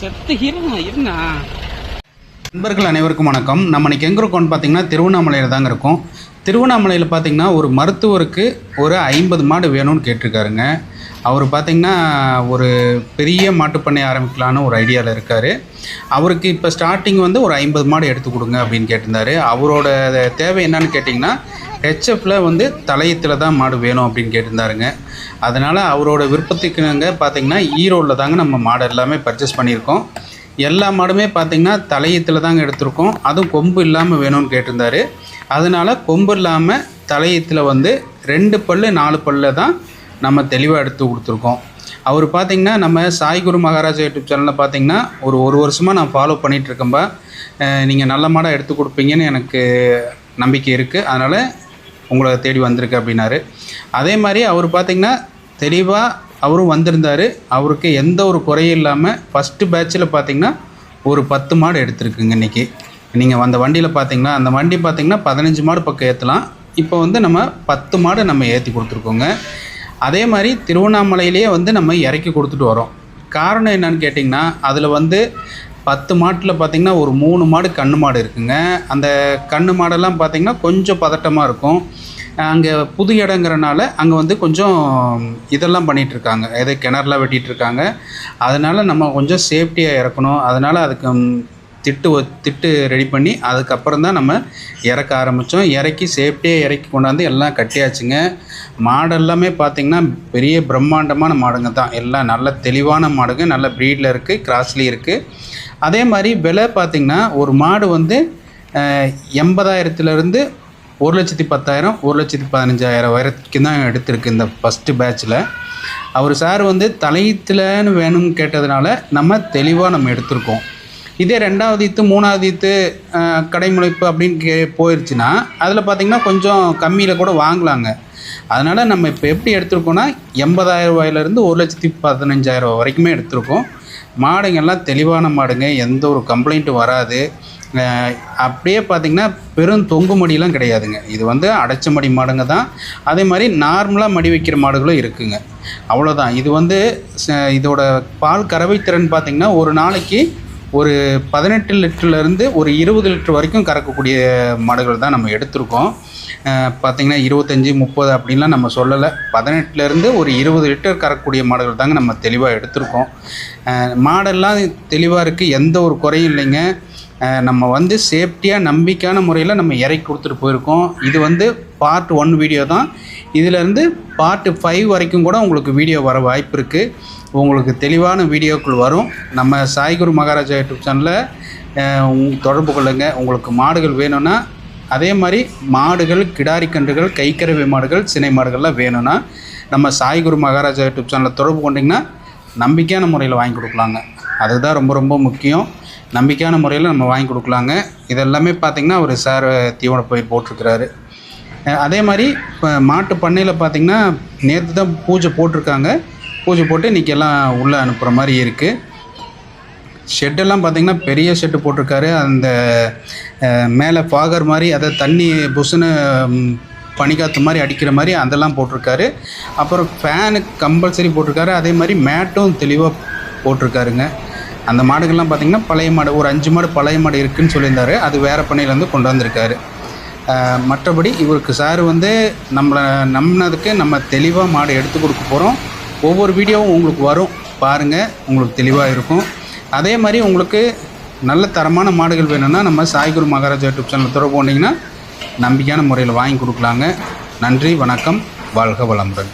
செத்து இருண்ணா இருண்ணா நண்பர்கள் அனைவருக்கும் வணக்கம். நம்ம இன்னைக்கு எங்கே இருக்கோம்னு பார்த்தீங்கன்னா திருவண்ணாமலையில் தாங்க இருக்கோம். திருவண்ணாமலையில் பார்த்தீங்கன்னா ஒரு மருத்துவருக்கு ஒரு ஐம்பது மாடு வேணும்னு கேட்டிருக்காருங்க. அவர் பார்த்தீங்கன்னா ஒரு பெரிய மாட்டுப்பண்ணை ஆரம்பிக்கலான்னு ஒரு ஐடியாவில் இருக்கார். அவருக்கு இப்போ ஸ்டார்டிங் வந்து ஒரு ஐம்பது மாடு எடுத்து கொடுங்க அப்படின்னு கேட்டிருந்தாரு. அவரோட தேவை என்னன்னு கேட்டிங்கன்னா ஹெச்எஃப்ல வந்து தலையத்தில் தான் மாடு வேணும் அப்படின்னு கேட்டிருந்தாருங்க. அதனால் அவரோட விருப்பத்துக்குங்க பார்த்தீங்கன்னா ஈரோடில் தாங்க நம்ம மாடு எல்லாமே பர்ச்சேஸ் பண்ணியிருக்கோம். எல்லா மாடுமே பார்த்திங்கன்னா தலையத்தில் தாங்க எடுத்திருக்கோம். அதுவும் கொம்பு இல்லாமல் வேணும்னு கேட்டிருந்தாரு. அதனால் கொம்பு இல்லாமல் தலையத்தில் வந்து ரெண்டு பல்லு நாலு பல்ல தான் நம்ம தெளிவாக எடுத்து கொடுத்துருக்கோம். அவர் பார்த்திங்கன்னா நம்ம சாய்குரு மகாராஜா யூடியூப் சேனலில் பார்த்தீங்கன்னா ஒரு ஒரு வருஷமாக நான் ஃபாலோ பண்ணிகிட்ருக்கேன்பா நீங்கள் நல்ல மாடாக எடுத்து கொடுப்பீங்கன்னு எனக்கு நம்பிக்கை இருக்குது அதனால் உங்களை தேடி வந்திருக்கு அப்படின்னாரு. அதே மாதிரி அவர் பார்த்திங்கன்னா தெளிவாக அவரும் வந்திருந்தார். அவருக்கு எந்த ஒரு குறையும் இல்லாமல் ஃபஸ்ட்டு பேட்சில் பார்த்தீங்கன்னா ஒரு பத்து மாடு எடுத்திருக்குங்க இன்றைக்கி நீங்கள் அந்த வண்டியில் பார்த்தீங்கன்னா அந்த வண்டி பார்த்திங்கன்னா பதினஞ்சு மாடு பக்கம் ஏற்றலாம் இப்போ வந்து நம்ம பத்து மாடு நம்ம ஏற்றி கொடுத்துருக்கோங்க. அதே மாதிரி திருவண்ணாமலையிலேயே வந்து நம்ம இறக்கி கொடுத்துட்டு வரோம். காரணம் என்னன்னு கேட்டிங்கன்னா அதில் வந்து பத்து மாட்டில் பார்த்திங்கன்னா ஒரு மூணு மாடு கண்ணு மாடு இருக்குங்க. அந்த கண்ணு மாடெல்லாம் பார்த்திங்கன்னா கொஞ்சம் பதட்டமாக இருக்கும். அங்கே புது இடங்கிறனால அங்கே வந்து கொஞ்சம் இதெல்லாம் பண்ணிகிட்டு இருக்காங்க. எதை கிணறுலாம் வெட்டிகிட்ருக்காங்க அதனால் நம்ம கொஞ்சம் சேஃப்டியாக இறக்கணும். அதனால் அதுக்கு திட்டு ஒ- திட்டு ரெடி பண்ணி அதுக்கப்புறம் தான் நம்ம இறக்க ஆரம்பித்தோம் இறக்கி சேஃப்டியாக இறக்கி கொண்டாந்து எல்லாம் கட்டியாச்சுங்க. மாடு எல்லாமே பார்த்திங்கன்னா பெரிய பிரம்மாண்டமான மாடுங்க தான். எல்லாம் நல்ல தெளிவான மாடுங்க. நல்ல ப்ரீடில் இருக்குது கிராஸ்லேயும் இருக்குது அதே மாதிரி விலை பார்த்திங்கன்னா ஒரு மாடு வந்து எண்பதாயிரத்துலேருந்து ஒரு லட்சத்தி பத்தாயிரம் ஒரு லட்சத்தி பதினஞ்சாயிரம் வரைக்கும் தான் எடுத்திருக்கு இந்த ஃபஸ்ட்டு பேட்சில் அவர் சார் வந்து தலையத்தில்னு வேணும்னு கேட்டதுனால நம்ம தெளிவாக நம்ம எடுத்திருக்கோம். இதே ரெண்டாவது இத்து மூணாவது இத்து அஹ், கடைமுளைப்பு அப்படின்னு கே போயிடுச்சுன்னா அதில் பார்த்திங்கன்னா கொஞ்சம் கம்மியில் கூட வாங்கலாங்க. அதனால் நம்ம இப்போ எப்படி எடுத்திருக்கோம்னா எண்பதாயிரம் ரூபாயிலேருந்து ஒரு லட்சத்தி பதினஞ்சாயிரம் ரூபா வரைக்குமே எடுத்திருக்கோம். மாடுங்கள்லாம் தெளிவான மாடுங்க எந்த ஒரு கம்ப்ளைண்ட்டும் வராது. அப்படியே பார்த்திங்கன்னா பெரும் தொங்கு மடியெலாம் கிடையாதுங்க. இது வந்து அடைச்ச மடி மாடுங்க தான். அதே மாதிரி நார்மலாக மடி வைக்கிற மாடுகளும் இருக்குங்க. அவ்வளோதான் இது வந்து ச- இதோட பால் கறவை திறன் பார்த்திங்கன்னா ஒரு நாளைக்கு ஒரு பதினெட்டு லிட்டர்லேருந்து ஒரு இருபது லிட்டர் வரைக்கும் கறக்கக்கூடிய மாடுகள் தான் நம்ம எடுத்திருக்கோம். பார்த்திங்கன்னா இருபத்தஞ்சி முப்பது அப்படின்லாம் நம்ம சொல்லலை. பதினெட்டுலேருந்து ஒரு இருபது லிட்டர் கறக்கக்கூடிய மாடுகள் தாங்க நம்ம தெளிவாக எடுத்திருக்கோம். மாடெல்லாம் தெளிவாக இருக்குது எந்த ஒரு குறையும் இல்லைங்க. நம்ம வந்து சேஃப்டியாக நம்பிக்கையான முறையில் நம்ம இறக்கி கொடுத்துட்டு போயிருக்கோம். இது வந்து பார்ட் ஒன் வீடியோ தான். இதிலேருந்து பார்ட் ஃபைவ் வரைக்கும் கூட உங்களுக்கு வீடியோ வர வாய்ப்பு இருக்குது உங்களுக்கு தெளிவான வீடியோக்கள் வரும். நம்ம சாய்குரு மகாராஜா யூடியூப் சேனலில் தொடர்பு கொள்ளுங்கள் உங்களுக்கு மாடுகள் வேணும்னா அதே மாதிரி மாடுகள் கிடாரி கன்றுகள் கைக்கரவை மாடுகள் சினை மாடுகள்லாம் வேணும்னா நம்ம சாய்குரு மகாராஜா யூடியூப் சேனலில் தொடர்பு கொண்டிங்கன்னா நம்பிக்கையான முறையில் வாங்கி கொடுக்கலாங்க. அதுதான் ரொம்ப ரொம்ப முக்கியம். நம்பிக்கையான முறையில் நம்ம வாங்கி கொடுக்கலாங்க. இதெல்லாமே பார்த்திங்கன்னா அவர் சார் தீவன பயிர் போட்டிருக்கிறாரு. அதே மாதிரி இப்போ மாட்டு பண்ணையில் பார்த்திங்கன்னா நேற்று தான் பூஜை போட்டிருக்காங்க. பூஜை போட்டு இன்றைக்கி எல்லாம் உள்ளே அனுப்புகிற மாதிரி இருக்குது ஷெட்டெல்லாம் பார்த்திங்கன்னா பெரிய ஷெட்டு போட்டிருக்காரு. அந்த மேலே ஃபாகர் மாதிரி அதை தண்ணி புசுன்னு ம், மாதிரி அடிக்கிற மாதிரி அதெல்லாம் போட்டிருக்காரு. அப்புறம் ஃபேனு கம்பல்சரி போட்டிருக்காரு. அதே மாதிரி மேட்டும் தெளிவாக போட்டிருக்காருங்க. அந்த மாடுகள்லாம் பார்த்திங்கன்னா பழைய மாடு ஒரு அஞ்சு மாடு பழைய மாடு இருக்குதுன்னு சொல்லியிருந்தாரு. அது வேறு பண்ணையிலேருந்து கொண்டு வந்திருக்காரு. மற்றபடி இவருக்கு சார் வந்து நம்மளை நம்பினதுக்கு நம்ம தெளிவாக மாடு எடுத்து கொடுக்க போகிறோம் ஒவ்வொரு வீடியோவும் உங்களுக்கு வரும். பாருங்கள் உங்களுக்கு தெளிவாக இருக்கும். அதே மாதிரி உங்களுக்கு நல்ல தரமான மாடுகள் வேணும்னா நம்ம சாய்குரு மகாராஜா யூடியூப் சேனல் தொடர்பு வந்தீங்கன்னா நம்பிக்கையான முறையில் வாங்கி கொடுக்கலாங்க. நன்றி வணக்கம். வாழ்க வளமுடன்.